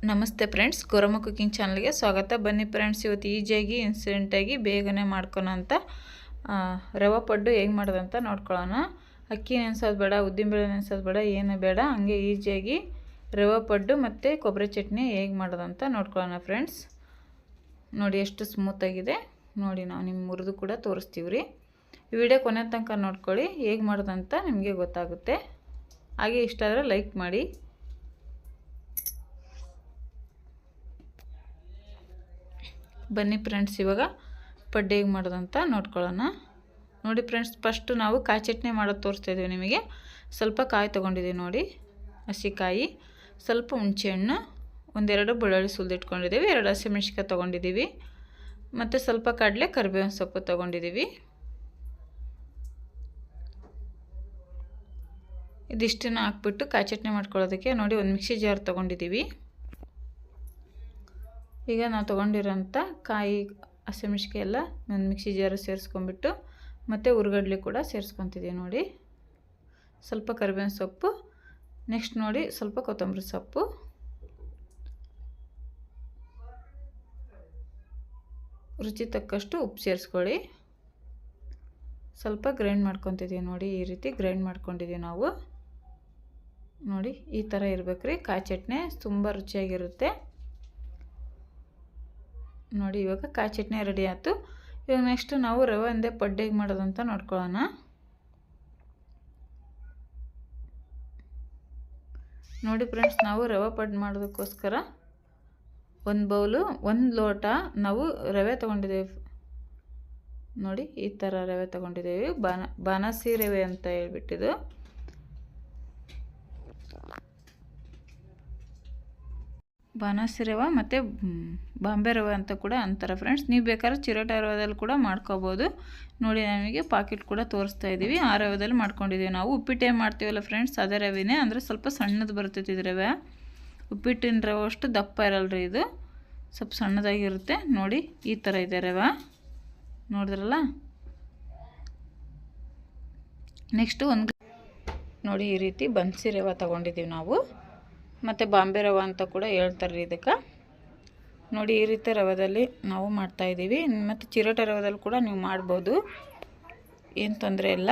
ನಮಸ್ತೆ friends ಗೊರಮ cooking ಚಾನಲ್ಗೆ ಸ್ವಾಗತ. ಬನ್ನಿ ಫ್ರೆಂಡ್ಸ್ ಇವತ್ತು ಈಜಿಯಾಗಿ ಇನ್ಸಿಡೆಂಟಾಗಿ ಬೇಗನೆ ಮಾಡ್ಕೊಳೋಂಥ ಆ, ರವೆ ಪಡ್ಡು ಹೇಗೆ ಮಾಡೋದಂತ ನೋಡ್ಕೊಳ್ಳೋಣ ಅಕ್ಕಿ ನೆನೆಸೋದು ಬೇಡ ಉದ್ದಿನಬೇಳೆ ನೆನೆಸೋದು ಬೇಡ ಏನು ಬೇಡ. ಹಂಗೆ ಈಜಿಯಾಗಿ ರವೆ ಪಡ್ಡು ಮತ್ತು ಕೊಬ್ಬರಿ ಚಟ್ನಿ ಹೇಗೆ ಮಾಡೋದಂತ ನೋಡ್ಕೊಳ್ಳೋಣ ಫ್ರೆಂಡ್ಸ್. ನೋಡಿ ಎಷ್ಟು ಸ್ಮೂತಾಗಿದೆ ನೋಡಿ ನಾವು ನಿಮ್ಮ ಮುರಿದು ಕೂಡ ತೋರಿಸ್ತೀವಿ ರೀ ಈ ವಿಡಿಯೋ ಕೊನೆ ತನಕ ನೋಡ್ಕೊಳ್ಳಿ ಹೇಗೆ ಮಾಡೋದಂತ ನಿಮಗೆ ಗೊತ್ತಾಗುತ್ತೆ. ಹಾಗೆ ಇಷ್ಟ ಆದರೆ ಲೈಕ್ ಮಾಡಿ. ಬನ್ನಿ ಫ್ರೆಂಡ್ಸ್, ಇವಾಗ ಪಡ್ಡು ಹೇಗೆ ಮಾಡೋದಂತ ನೋಡ್ಕೊಳ್ಳೋಣ. ನೋಡಿ ಫ್ರೆಂಡ್ಸ್ ಫಸ್ಟು ನಾವು ಕಾಯಿ ಚಟ್ನಿ ಮಾಡೋದು ತೋರಿಸ್ತಾ ಇದ್ದೀವಿ ನಿಮಗೆ. ಸ್ವಲ್ಪ ಕಾಯಿ ತೊಗೊಂಡಿದ್ದೀವಿ ನೋಡಿ ಹಸಿಕಾಯಿ ಸ್ವಲ್ಪ ಹುಣಸೆಹಣ್ಣು ಒಂದೆರಡು ಬೆಳ್ಳುಳ್ಳಿ ಸುಲಿದಿಟ್ಕೊಂಡಿದ್ದೀವಿ ಎರಡು ಹಸಿಮೆಣ್ಸಿಕಾಯಿ ತೊಗೊಂಡಿದ್ದೀವಿ, ಮತ್ತು ಸ್ವಲ್ಪ ಕಡಲೆ ಕರಿಬೇವಿನ ಸೊಪ್ಪು ತೊಗೊಂಡಿದ್ದೀವಿ. ಇದಿಷ್ಟನ್ನು ಹಾಕ್ಬಿಟ್ಟು ಕಾಯಿ ಚಟ್ನಿ ಮಾಡ್ಕೊಳ್ಳೋದಕ್ಕೆ ನೋಡಿ, ಒಂದು ಮಿಕ್ಸಿ ಜಾರ್ ತೊಗೊಂಡಿದ್ದೀವಿ. ಈಗ ನಾವು ತೊಗೊಂಡಿರೋಂಥ ಕಾಯಿ ಹಸಿಮೆಣ್ಸಿಕಾಯಿ ಎಲ್ಲ ನಾನು ಮಿಕ್ಸಿ ಜಾರು ಸೇರಿಸ್ಕೊಂಡ್ಬಿಟ್ಟು ಮತ್ತು ಉರ್ಗಡ್ಲೆ ಕೂಡ ಸೇರಿಸ್ಕೊತಿದ್ದೀವಿ ನೋಡಿ. ಸ್ವಲ್ಪ ಕರಿಬೇವಿನ ಸೊಪ್ಪು ನೆಕ್ಸ್ಟ್ ನೋಡಿ ಸ್ವಲ್ಪ ಕೊತ್ತಂಬರಿ ಸೊಪ್ಪು. ರುಚಿ ತಕ್ಕಷ್ಟು ಉಪ್ಪು ಸೇರಿಸ್ಕೊಳ್ಳಿ. ಸ್ವಲ್ಪ ಗ್ರೈಂಡ್ ಮಾಡ್ಕೊತಿದ್ದೀವಿ ನೋಡಿ, ಈ ರೀತಿ ಗ್ರೈಂಡ್ ಮಾಡ್ಕೊಂಡಿದ್ದೀವಿ ನಾವು. ನೋಡಿ, ಈ ಥರ ಇರಬೇಕು ರೀ ಕಾಯಿ ಚಟ್ನಿ ತುಂಬ ರುಚಿಯಾಗಿರುತ್ತೆ. ನೋಡಿ, ಇವಾಗ ಕಾಯಿ ಚಟ್ನಿ ರೆಡಿ ಆಯಿತು. ಇವಾಗ ನೆಕ್ಸ್ಟು ನಾವು ರವೆ ಒಂದೇ ಪಡ್ಡೆಗೆ ಮಾಡೋದಂತ ನೋಡ್ಕೊಳ್ಳೋಣ. ನೋಡಿ ಫ್ರೆಂಡ್ಸ್ ನಾವು ರವೆ ಪಡ್ಡು ಮಾಡೋದಕ್ಕೋಸ್ಕರ ಒಂದು ಬೌಲು, ಒಂದು ಲೋಟ ನಾವು ರವೆ ತೊಗೊಂಡಿದ್ದೇವೆ. ನೋಡಿ, ಈ ಥರ ರವೆ ತೊಗೊಂಡಿದ್ದೇವೆ. ಬಾನ, ಬಾನಸಿ ರವೆ ಅಂತ ಹೇಳ್ಬಿಟ್ಟಿದ್ದು. ಬಾನಸಿ ರವೆ ಮತ್ತು ಬಾಂಬೆ ರವೆ ಅಂತ ಕೂಡ ಅಂತಾರೆ ಫ್ರೆಂಡ್ಸ್ ನೀವು ಬೇಕಾದ್ರೆ ಚಿರೋಟ ರವದಲ್ಲಿ ಕೂಡ ಮಾಡ್ಕೋಬೋದು. ನೋಡಿ ನಮಗೆ ಪಾಕೆಟ್ ಕೂಡ ತೋರಿಸ್ತಾ ಇದ್ದೀವಿ ಆ ರವೆದಲ್ಲಿ ಮಾಡ್ಕೊಂಡಿದ್ದೀವಿ ನಾವು. ಉಪ್ಪಿಟ್ಟು ಮಾಡ್ತೀವಲ್ಲ ಫ್ರೆಂಡ್ಸ್ ಅದೇ ರವೆನೇ. ಅಂದರೆ ಸ್ವಲ್ಪ ಸಣ್ಣದು ಬರ್ತೈತಿ ರವೆ. ಉಪ್ಪಿಟ್ಟಿನ ರವೆ ಅಷ್ಟು ದಪ್ಪ ಇರಲ್ಲ ರೀ ಇದು. ಸ್ವಲ್ಪ ಸಣ್ಣದಾಗಿರುತ್ತೆ. ನೋಡಿ, ಈ ಥರ ಇದೆ ರವೆ. ನೋಡಿದ್ರಲ್ಲ? ನೆಕ್ಸ್ಟು ಒಂದು ನೋಡಿ, ಈ ರೀತಿ ಬನ್ಸಿ ರವೆ ತೊಗೊಂಡಿದ್ದೀವಿ ನಾವು. ಮತ್ತು ಬಾಂಬೆ ರವೆ ಅಂತ ಕೂಡ ಹೇಳ್ತಾರೆ ರೀ ಇದಕ್ಕೆ. ನೋಡಿ, ಈ ರೀತಿ ರವದಲ್ಲಿ ನಾವು ಮಾಡ್ತಾಯಿದ್ದೀವಿ ಮತ್ತು ಚಿರೋಟ ರವದಲ್ಲಿ ಕೂಡ ನೀವು ಮಾಡ್ಬೋದು. ಏನು ತೊಂದರೆ ಇಲ್ಲ.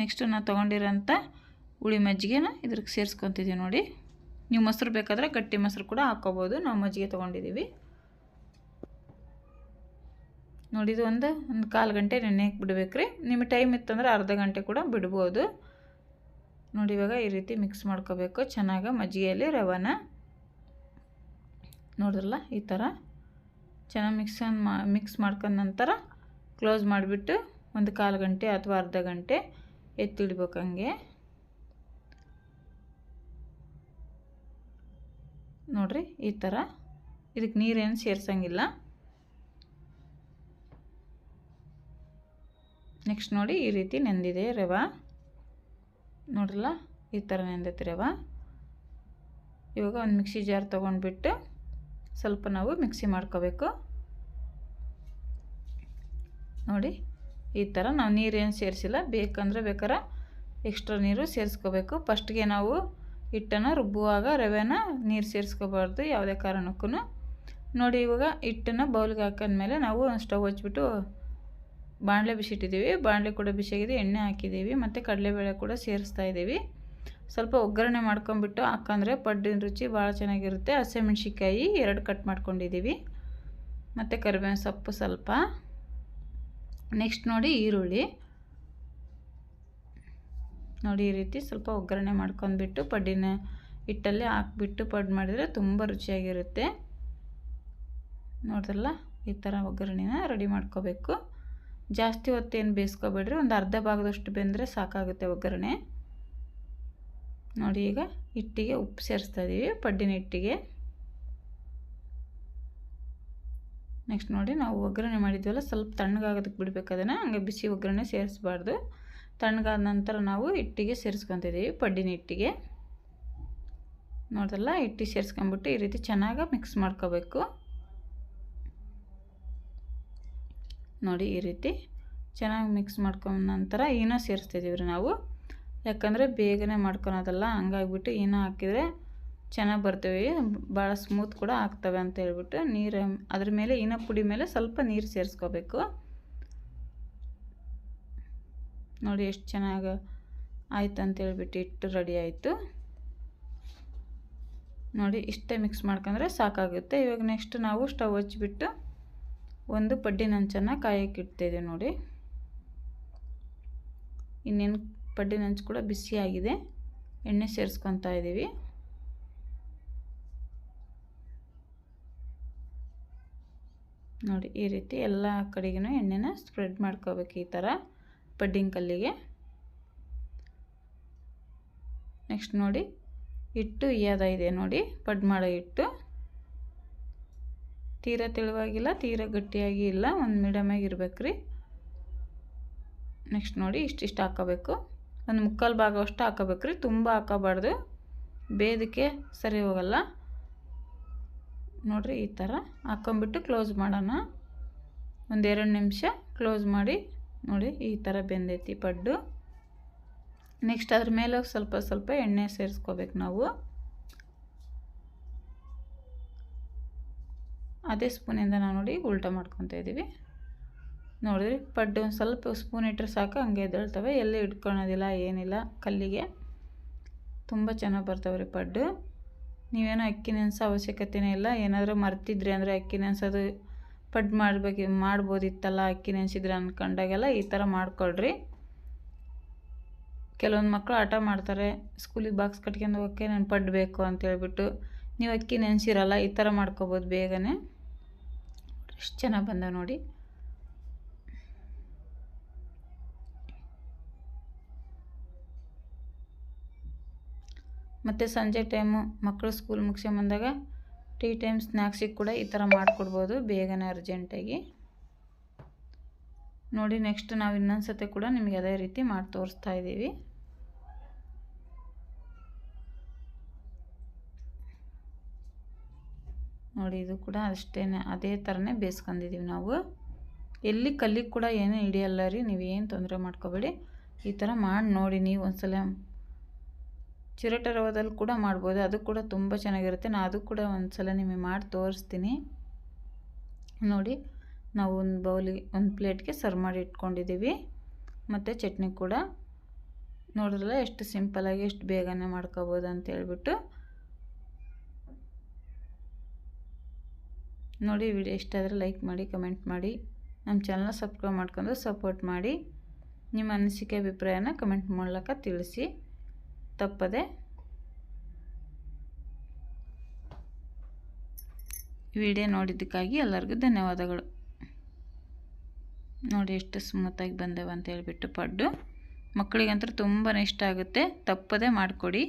ನೆಕ್ಸ್ಟು ನಾನು ತೊಗೊಂಡಿರೋಂಥ ಹುಳಿ ಮಜ್ಜಿಗೆನ ಇದ್ರಿಗೆ ಸೇರಿಸ್ಕೊತಿದ್ದೀವಿ ನೋಡಿ. ನೀವು ಮೊಸರು ಬೇಕಾದರೆ ಗಟ್ಟಿ ಮೊಸರು ಕೂಡ ಹಾಕ್ಕೋಬೋದು. ನಾವು ಮಜ್ಜಿಗೆ ತೊಗೊಂಡಿದ್ದೀವಿ. ನೋಡಿ, ಇದು ಒಂದು ಒಂದು ಕಾಲು ಗಂಟೆ ನೆನೆಯಕ್ಕೆ ಬಿಡ್ಬೇಕು ರೀ ನಿಮಗೆ ಟೈಮ್ ಇತ್ತಂದ್ರೆ ಅರ್ಧ ಗಂಟೆ ಕೂಡ ಬಿಡ್ಬೋದು. ನೋಡಿ, ಇವಾಗ ಈ ರೀತಿ ಮಿಕ್ಸ್ ಮಾಡ್ಕೋಬೇಕು. ಚೆನ್ನಾಗಿ ಮಜ್ಜಿಗೆಯಲ್ಲಿ ರವಾನ. ನೋಡಿದ್ರಲ್ಲ, ಈ ಥರ. ಚೆನ್ನಾಗಿ ಮಿಕ್ಸ್ ಮಿಕ್ಸ್ ಮಾಡ್ಕೊಂಡ ನಂತರ ಕ್ಲೋಸ್ ಮಾಡಿಬಿಟ್ಟು ಒಂದು ಕಾಲು ಗಂಟೆ ಅಥವಾ ಅರ್ಧ ಗಂಟೆ ಎತ್ತಿಡ್ಬೇಕು ಹಂಗೆ. ನೋಡಿರಿ, ಈ ಥರ. ಇದಕ್ಕೆ ನೀರೇನು ಸೇರ್ಸಂಗಿಲ್ಲ. ನೆಕ್ಸ್ಟ್ ನೋಡಿ ಈ ರೀತಿ ನೆಂದಿದೆ ರವೆ. ನೋಡ್ರಲ್ಲ, ಈ ಥರ ನೆಂದೈತಿ ರವೆ. ಇವಾಗ ಒಂದು ಮಿಕ್ಸಿ ಜಾರ್ ತೊಗೊಂಡ್ಬಿಟ್ಟು ಸ್ವಲ್ಪ ನಾವು ಮಿಕ್ಸಿ ಮಾಡ್ಕೋಬೇಕು. ನೋಡಿ, ಈ ಥರ ನಾವು ನೀರೇನು ಸೇರಿಸಿಲ್ಲ. ಬೇಕಂದರೆ ಬೇಕಾರೆ ಎಕ್ಸ್ಟ್ರಾ ನೀರು ಸೇರಿಸ್ಕೋಬೇಕು. ಫಸ್ಟ್ಗೆ ನಾವು ಹಿಟ್ಟನ್ನು ರುಬ್ಬುವಾಗ ರವೆನ ನೀರು ಸೇರಿಸ್ಕೋಬಾರ್ದು ಯಾವುದೇ ಕಾರಣಕ್ಕೂ. ನೋಡಿ, ಇವಾಗ ಹಿಟ್ಟನ್ನು ಬೌಲ್ಗೆ ಹಾಕಿದ್ಮೇಲೆ ನಾವು ಸ್ಟವ್ ಹಚ್ಬಿಟ್ಟು ಬಾಣಲೆ ಬಿಸಿಟ್ಟಿದ್ದೀವಿ ಬಾಣಲೆ ಕೂಡ ಬಿಸಿಯಾಗಿದೆ ಎಣ್ಣೆ ಹಾಕಿದ್ದೀವಿ, ಮತ್ತು ಕಡಲೆಬೇಳೆ ಕೂಡ ಸೇರಿಸ್ತಾ ಇದ್ದೀವಿ. ಸ್ವಲ್ಪ ಒಗ್ಗರಣೆ ಮಾಡ್ಕೊಂಬಿಟ್ಟು ಹಾಕಂದ್ರೆ ಪಡ್ಡಿನ ರುಚಿ ಭಾಳ ಚೆನ್ನಾಗಿರುತ್ತೆ. ಹಸಿಮೆಣ್ಸಿಕಾಯಿ ಎರಡು ಕಟ್ ಮಾಡ್ಕೊಂಡಿದ್ದೀವಿ. ಮತ್ತು ಕರಿಬೇವಿನ ಸೊಪ್ಪು ಸ್ವಲ್ಪ. ನೆಕ್ಸ್ಟ್ ನೋಡಿ ಈರುಳ್ಳಿ. ನೋಡಿ ಈ ರೀತಿ ಸ್ವಲ್ಪ ಒಗ್ಗರಣೆ ಮಾಡ್ಕೊಂಡ್ಬಿಟ್ಟು ಪಡ್ಡಿನ ಹಿಟ್ಟಲ್ಲಿ ಹಾಕ್ಬಿಟ್ಟು ಪಡ್ ಮಾಡಿದರೆ ತುಂಬ ರುಚಿಯಾಗಿರುತ್ತೆ. ನೋಡಿದ್ರಲ್ಲ, ಈ ಥರ ಒಗ್ಗರಣೆನ ರೆಡಿ ಮಾಡ್ಕೋಬೇಕು. ಜಾಸ್ತಿ ಹೊತ್ತೇನು ಬೇಯಿಸ್ಕೊಬೇಡ್ರಿ, ಒಂದು ಅರ್ಧ ಭಾಗದಷ್ಟು ಬೆಂದರೆ ಸಾಕಾಗುತ್ತೆ ಒಗ್ಗರಣೆ. ನೋಡಿ ಈಗ ಹಿಟ್ಟಿಗೆ ಉಪ್ಪು ಸೇರಿಸ್ತಾ ಇದ್ದೀವಿ ಪಡ್ಡಿನ ಹಿಟ್ಟಿಗೆ. ನೆಕ್ಸ್ಟ್ ನೋಡಿ ನಾವು ಒಗ್ಗರಣೆ ಮಾಡಿದ್ವಲ್ಲ, ಸ್ವಲ್ಪ ತಣ್ಣಗಾಗೋದಕ್ಕೆ ಬಿಡಬೇಕು ಅದನ್ನು, ಹಂಗೆ ಬಿಸಿ ಒಗ್ಗರಣೆ ಸೇರಿಸ್ಬಾರ್ದು. ತಣ್ಣಗಾದ ನಂತರ ನಾವು ಹಿಟ್ಟಿಗೆ ಸೇರಿಸ್ಕೊತಿದ್ದೀವಿ ಪಡ್ಡಿನ ಹಿಟ್ಟಿಗೆ. ನೋಡ್ದಲ್ಲ ಹಿಟ್ಟಿ ಸೇರಿಸ್ಕೊಂಬಿಟ್ಟು ಈ ರೀತಿ ಚೆನ್ನಾಗಿ ಮಿಕ್ಸ್ ಮಾಡ್ಕೋಬೇಕು. ನೋಡಿ ಈ ರೀತಿ ಚೆನ್ನಾಗಿ ಮಿಕ್ಸ್ ಮಾಡ್ಕೊಂಡ ನಂತರ ಏನೋ ಸೇರಿಸ್ತಿದ್ದೀವಿ ರೀ ನಾವು. ಯಾಕಂದರೆ ಬೇಗನೆ ಮಾಡ್ಕೊಳೋದಲ್ಲ, ಹಂಗಾಗ್ಬಿಟ್ಟು ಏನೋ ಹಾಕಿದರೆ ಚೆನ್ನಾಗಿ ಬರ್ತೀವಿ. ಭಾಳ ಸ್ಮೂತ್ ಕೂಡ ಆಗ್ತವೆ ಅಂತ ಹೇಳ್ಬಿಟ್ಟು ನೀರು, ಅದ್ರ ಮೇಲೆ ಇನ್ನೂ ಪುಡಿ ಮೇಲೆ ಸ್ವಲ್ಪ ನೀರು ಸೇರಿಸ್ಕೋಬೇಕು. ನೋಡಿ ಎಷ್ಟು ಚೆನ್ನಾಗಿ ಆಯ್ತು ಅಂತ ಹೇಳ್ಬಿಟ್ಟು ಇಟ್ಟು ರೆಡಿ ಆಯಿತು. ನೋಡಿ ಇಷ್ಟೇ ಮಿಕ್ಸ್ ಮಾಡ್ಕೊಂಡ್ರೆ ಸಾಕಾಗುತ್ತೆ. ಇವಾಗ ನೆಕ್ಸ್ಟ್ ನಾವು ಸ್ಟವ್ ಹಚ್ಬಿಟ್ಟು ಒಂದು ಪಡ್ಡಿನ ಹಂಚನ್ನು ಇಡ್ತಾಯಿದ್ದೀವಿ ನೋಡಿ. ಇನ್ನೇನು ಪಡ್ಡಿನ ಹಂಚು ಕೂಡ ಬಿಸಿಯಾಗಿದೆ ಎಣ್ಣೆ ಸೇರಿಸ್ಕೊತಾ ಇದ್ದೀವಿ. ನೋಡಿ, ಈ ರೀತಿ ಎಲ್ಲ ಕಡೆಗೂ ಎಣ್ಣೆನ ಸ್ಪ್ರೆಡ್ ಮಾಡ್ಕೋಬೇಕು ಈ ಥರ ಪಡ್ಡಿನ ಕಲ್ಲಿಗೆ. ನೆಕ್ಸ್ಟ್ ನೋಡಿ, ಹಿಟ್ಟು ಇದೆ ನೋಡಿ ಪಡ್ ಮಾಡೋ ಹಿಟ್ಟು. ತೀರಾ ತೆಳುವಾಗಿಲ್ಲ, ತೀರ ಗಟ್ಟಿಯಾಗಿ ಇಲ್ಲ. ಒಂದು ಮೀಡಿಯಮಾಗಿ ಇರ್ಬೇಕು ರೀ ನೆಕ್ಸ್ಟ್ ನೋಡಿ ಇಷ್ಟಿಷ್ಟು ಹಾಕೋಬೇಕು. ಒಂದು ಮುಕ್ಕಾಲು ಭಾಗವಷ್ಟು ಹಾಕೋಬೇಕು ರೀ ತುಂಬ ಹಾಕೋಬಾರ್ದು. ಬೇದಕ್ಕೆ ಸರಿ ಹೋಗಲ್ಲ. ನೋಡಿರಿ ಈ ಥರ ಹಾಕೊಂಬಿಟ್ಟು ಕ್ಲೋಸ್ ಮಾಡೋಣ. ಒಂದೆರಡು ನಿಮಿಷ ಕ್ಲೋಸ್ ಮಾಡಿ. ನೋಡಿ ಈ ಥರ ಬೆಂದೈತಿ ಪಡ್ಡು. ನೆಕ್ಸ್ಟ್ ಅದ್ರ ಮೇಲೆ ಸ್ವಲ್ಪ ಸ್ವಲ್ಪ ಎಣ್ಣೆ ಸೇರಿಸ್ಕೋಬೇಕು ನಾವು. ಅದೇ ಸ್ಪೂನಿಂದ ನಾವು ನೋಡಿ ಉಲ್ಟ ಮಾಡ್ಕೊತಾ ಇದ್ದೀವಿ. ನೋಡಿದ್ರಿ, ಪಡ್ಡು ಒಂದು ಸ್ವಲ್ಪ ಸ್ಪೂನ್ ಇಟ್ಟರೆ ಸಾಕು, ಹಂಗೆ ಎದ್ದೇಳ್ತವೆ. ಎಲ್ಲಿ ಇಟ್ಕೊಳೋದಿಲ್ಲ, ಏನಿಲ್ಲ, ಕಲ್ಲಿಗೆ. ತುಂಬ ಚೆನ್ನಾಗಿ ಬರ್ತಾವೆ ರೀ ಪಡ್ಡು. ನೀವೇನೋ ಅಕ್ಕಿ ನೆನೆಸೋ ಅವಶ್ಯಕತೆನೇ ಇಲ್ಲ. ಏನಾದರೂ ಮರ್ತಿದ್ರಿ ಅಂದರೆ ಅಕ್ಕಿ ನೆನೆಸೋದು ಪಡ್ ಮಾಡಬೇಕು, ಮಾಡ್ಬೋದಿತ್ತಲ್ಲ, ಅಕ್ಕಿ ನೆನೆಸಿದ್ರೆ ಅಂದ್ಕೊಂಡಾಗೆಲ್ಲ ಈ ಥರ ಮಾಡ್ಕೊಳ್ರಿ. ಕೆಲವೊಂದು ಮಕ್ಕಳು ಆಟ ಮಾಡ್ತಾರೆ, ಸ್ಕೂಲಿಗೆ ಬಾಕ್ಸ್ ಕಟ್ಕೊಂಡು ಹೋಗೋಕ್ಕೆ, ನಾನು ಪಡ್ಡು ಬೇಕು ಅಂತೇಳ್ಬಿಟ್ಟು ನೀವು ಅಕ್ಕಿ ನೆನೆಸಿರಲ್ಲ, ಈ ಥರ ಮಾಡ್ಕೊಬೋದು ಬೇಗನೆ. ಎಷ್ಟು ಚೆನ್ನಾಗಿ ಬಂದ ನೋಡಿ. ಮತ್ತು ಸಂಜೆ ಟೈಮು ಮಕ್ಕಳು ಸ್ಕೂಲ್ ಮುಗಿಸ್ಕೊಂಬಂದಾಗ ಟೀ ಟೈಮ್ ಸ್ನ್ಯಾಕ್ಸಿಗೆ ಕೂಡ ಈ ಥರ ಮಾಡಿಕೊಡ್ಬೋದು ಬೇಗನೆ ಅರ್ಜೆಂಟಾಗಿ ನೋಡಿ ನೆಕ್ಸ್ಟ್ ನಾವು ಇನ್ನೊಂದು ಸತಿ ಕೂಡ ನಿಮಗೆ ಅದೇ ರೀತಿ ಮಾಡಿ ತೋರಿಸ್ತಾ ಇದ್ದೀವಿ ನೋಡಿ, ಇದು ಕೂಡ ಅಷ್ಟೇ ಅದೇ ಥರನೇ ಬೇಯಿಸ್ಕೊಂಡಿದ್ದೀವಿ ನಾವು. ಎಲ್ಲಿ ಕಲ್ಲಿಗೆ ಕೂಡ ಏನೂ ಹಿಡಿಯಲ್ಲ ರೀ. ನೀವೇನು ತೊಂದರೆ ಮಾಡ್ಕೋಬೇಡಿ. ಈ ಥರ ಮಾಡಿ ನೋಡಿ ನೀವು ಒಂದ್ಸಲ. ಚಿರಟ ರವದಲ್ಲಿ ಕೂಡ ಮಾಡ್ಬೋದು. ಅದು ಕೂಡ ತುಂಬ ಚೆನ್ನಾಗಿರುತ್ತೆ. ನಾನು ಅದು ಕೂಡ ಒಂದ್ಸಲ ನಿಮಗೆ ಮಾಡಿ ತೋರಿಸ್ತೀನಿ. ನೋಡಿ, ನಾವು ಒಂದು ಬೌಲಿಗೆ, ಒಂದು ಪ್ಲೇಟ್ಗೆ ಸರ್ವ್ ಮಾಡಿ ಇಟ್ಕೊಂಡಿದ್ದೀವಿ ಮತ್ತು ಚಟ್ನಿ ಕೂಡ. ನೋಡಿದ್ರಲ್ಲ, ಎಷ್ಟು ಸಿಂಪಲಾಗಿ ಎಷ್ಟು ಬೇಗನೆ ಮಾಡ್ಕೋಬೋದು ಅಂತ ಹೇಳ್ಬಿಟ್ಟು. ನೋಡಿ ವಿಡಿಯೋ ಇಷ್ಟ ಆದರೆ ಲೈಕ್ ಮಾಡಿ, ಕಮೆಂಟ್ ಮಾಡಿ. ನಮ್ಮ ಚಾನಲ್ನ ಸಬ್ಸ್ಕ್ರೈಬ್ ಮಾಡ್ಕೊಂಡು ಸಪೋರ್ಟ್ ಮಾಡಿ. ನಿಮ್ಮ ಅನಿಸಿಕೆ ಅಭಿಪ್ರಾಯನ ಕಮೆಂಟ್ ಮೂಲಕ ತಿಳಿಸಿ. ತಪ್ಪದೆ ವಿಡಿಯೋ ನೋಡಿದ್ದಕ್ಕಾಗಿ ಎಲ್ಲರಿಗೂ ಧನ್ಯವಾದಗಳು. ನೋಡಿ ಎಷ್ಟು ಸ್ಮೂತಾಗಿ ಬಂದೆವು ಅಂತ ಹೇಳಿಬಿಟ್ಟು ಪಡ್ಡು. ಮಕ್ಕಳಿಗಂತೂ ತುಂಬಾ ಇಷ್ಟ ಆಗುತ್ತೆ. ತಪ್ಪದೆ ಮಾಡಿಕೊಡಿ.